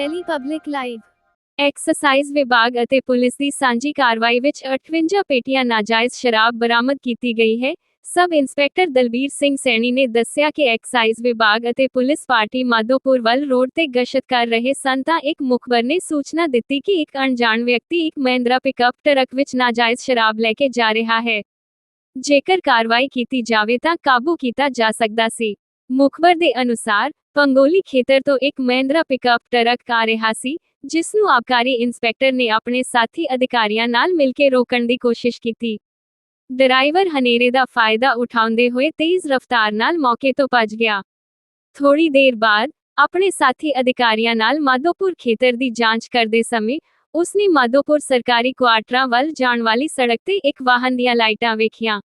Delhi public live. Exercise ਵਿਭਾਗ ਅਤੇ police ਦੀ ਸਾਂਝੀ ਕਾਰਵਾਈ ਵਿੱਚ 58 ਪੇਟੀਆਂ ਨਾਜਾਇਜ਼ ਸ਼ਰਾਬ ਬਰਾਮਦ ਕੀਤੀ ਗਈ ਹੈ। ਸਬ ਇੰਸਪੈਕਟਰ ਦਲਬੀਰ ਸਿੰਘ ਸੈਣੀ ਨੇ ਦੱਸਿਆ ਕਿ ਐਕਸਾਈਜ਼ ਵਿਭਾਗ ਅਤੇ ਪੁਲਿਸ ਪਾਰਟੀ ਮਾਧੋਪੁਰ ਵੱਲ ਰੋਡ ਤੇ ਗਸ਼ਤ ਕਰ ਰਹੇ ਸਨ ਤਾਂ ਇੱਕ ਮੁਖਬਰ ਨੇ ਸੂਚਨਾ ਦਿੱਤੀ ਕਿ ਇੱਕ ਅਣਜਾਣ ਵਿਅਕਤੀ, ਇੱਕ ਮਹਿੰਦਰਾ ਪਿਕਅਪ ਟਰੱਕ ਵਿੱਚ ਨਾਜਾਇਜ਼ ਸ਼ਰਾਬ ਲੈ ਕੇ ਜਾ ਰਿਹਾ ਹੈ। ਜੇਕਰ ਕਾਰਵਾਈ ਕੀਤੀ ਜਾਵੇ ਤਾਂ ਕਾਬੂ ਕੀਤਾ ਜਾ ਸਕਦਾ ਸੀ। ਮੁਖਬਰ ਦੇ ਅਨੁਸਾਰ ਪੰਗੋਲੀ ਖੇਤਰ ਤੋਂ ਇੱਕ ਮਹਿੰਦਰਾ ਪਿਕਅਪ ਟਰੱਕ ਆ ਰਿਹਾ ਸੀ ਜਿਸ ਨੂੰ ਆਬਕਾਰੀ ਇੰਸਪੈਕਟਰ ਨੇ ਆਪਣੇ ਸਾਥੀ ਅਧਿਕਾਰੀਆਂ ਨਾਲ ਮਿਲ ਕੇ ਰੋਕਣ ਦੀ ਕੋਸ਼ਿਸ਼ ਕੀਤੀ। ਡਰਾਈਵਰ ਹਨੇਰੇ ਦਾ ਫਾਇਦਾ ਉਠਾਉਂਦੇ ਹੋਏ ਤੇਜ਼ ਰਫ਼ਤਾਰ ਨਾਲ ਮੌਕੇ ਤੋਂ ਭੱਜ ਗਿਆ। ਥੋੜੀ ਦੇਰ ਬਾਅਦ, ਆਪਣੇ ਸਾਥੀ ਅਧਿਕਾਰੀਆਂ ਨਾਲ ਮਾਧੋਪੁਰ ਖੇਤਰ ਦੀ ਜਾਂਚ ਕਰਦੇ ਸਮੇਂ, ਉਸਨੇ ਮਾਧੋਪੁਰ ਸਰਕਾਰੀ ਕੁਆਟਰਾਂ ਵੱਲ ਜਾਣ ਵਾਲੀ ਸੜਕ ਤੇ ਇੱਕ ਵਾਹਨ ਦੀਆਂ ਲਾਈਟਾਂ ਵੇਖੀਆਂ।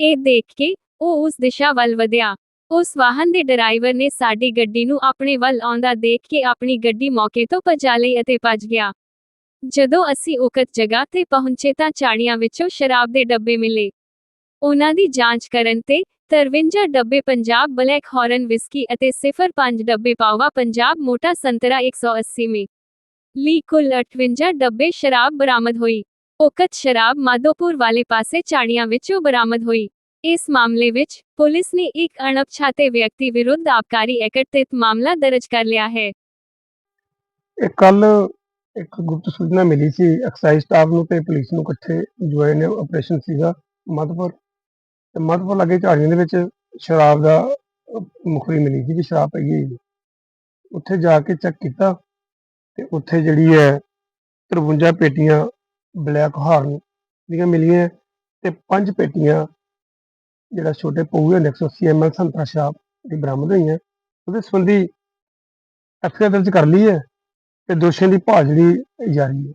ਇਹ ਦੇਖ ਕੇ, ਉਹ ਉਸ ਦਿਸ਼ਾ ਵੱਲ ਵਧਿਆ। ਉਸ ਵਾਹਨ ਦੇ ਡਰਾਈਵਰ ਨੇ ਸਾਡੀ ਗੱਡੀ ਨੂੰ ਆਪਣੇ ਵੱਲ ਆਉਂਦਾ ਦੇਖ ਕੇ ਆਪਣੀ ਗੱਡੀ ਮੌਕੇ ਤੋਂ ਭਜਾ ਲਈ ਅਤੇ ਭੱਜ ਗਿਆ। ਜਦੋਂ ਅਸੀਂ ਉਕਤ ਜਗ੍ਹਾ ਤੇ ਪਹੁੰਚੇ ਤਾਂ ਝਾੜੀਆਂ ਵਿੱਚੋਂ ਸ਼ਰਾਬ ਦੇ ਡੱਬੇ ਮਿਲੇ। ਉਹਨਾਂ ਦੀ ਜਾਂਚ ਕਰਨ ਤੇ 53 ਡੱਬੇ ਪੰਜਾਬ ਬਲੈਕ ਹੌਰਨ ਵਿਸਕੀ ਅਤੇ 05 ਡੱਬੇ ਪਾਵਾ ਪੰਜਾਬ ਮੋਟਾ ਸੰਤਰਾ 180 ਮੇ। ਲੀ ਕੁੱਲ 58 ਡੱਬੇ ਸ਼ਰਾਬ ਬਰਾਮਦ ਹੋਈ। ਉਕਤ ਸ਼ਰਾਬ ਮਾਧੋਪੁਰ ਵਾਲੇ ਪਾਸੇ ਝਾੜੀਆਂ ਵਿੱਚੋਂ ਬਰਾਮਦ ਹੋਈ। ਇਸ ਮਾਮਲੇ ਵਿੱਚ ਪੁਲਿਸ ਨੇ ਇੱਕ ਅਣਪਛਾਤੇ ਵਿਅਕਤੀ ਵਿਰੁੱਧ ਆਬਕਾਰੀ ਐਕਟ ਤਹਿਤ ਮਾਮਲਾ ਦਰਜ ਕਰ ਲਿਆ ਹੈ। ਇਹ ਕੱਲ ਇੱਕ ਗੁਪਤ ਸੂਚਨਾ ਮਿਲੀ ਸੀ, ਐਕਸਾਈਜ਼ ਸਟਾਫ ਨੂੰ ਤੇ ਪੁਲਿਸ ਨੂੰ ਇਕੱਠੇ ਜੁਆਇਨ ਆਪਰੇਸ਼ਨ ਸੀਗਾ ਮਧਪੁਰ ਤੇ ਮਧਪੁਰ ਲੱਗੇ ਝਾੜੀਆਂ ਦੇ ਵਿੱਚ ਸ਼ਰਾਬ ਦਾ ਮੁਖਰੀ ਮਿਲੀ ਸੀ ਕਿ ਸ਼ਰਾਬ ਪਈ ਹੋਈ ਉੱਥੇ ਜਾ ਕੇ ਚੈੱਕ ਕੀਤਾ ਤੇ ਉੱਥੇ ਜਿਹੜੀ ਹੈ 53 ਪੇਟੀਆਂ ਬਲੈਕ ਹਾਰਨ ਦੀਆਂ ਮਿਲੀਆਂ ਤੇ ਪੰਜ ਪੇਟੀਆਂ ਜਿਹੜਾ ਛੋਟੇ ਪਊਏ 180 ml ਸੰਤਰਾ ਸ਼ਰਾਬ ਦੀ ਬਰਾਮਦ ਹੋਈ ਹੈ। ਉਹਦੇ ਸੰਬੰਧੀ ਐਫਆਈਆਰ ਦਰਜ ਕਰ ਲਈ ਹੈ ਤੇ ਦੋਸ਼ੀਆਂ ਦੀ ਭਾਲ ਜਿਹੜੀ ਜਾਰੀ ਹੈ।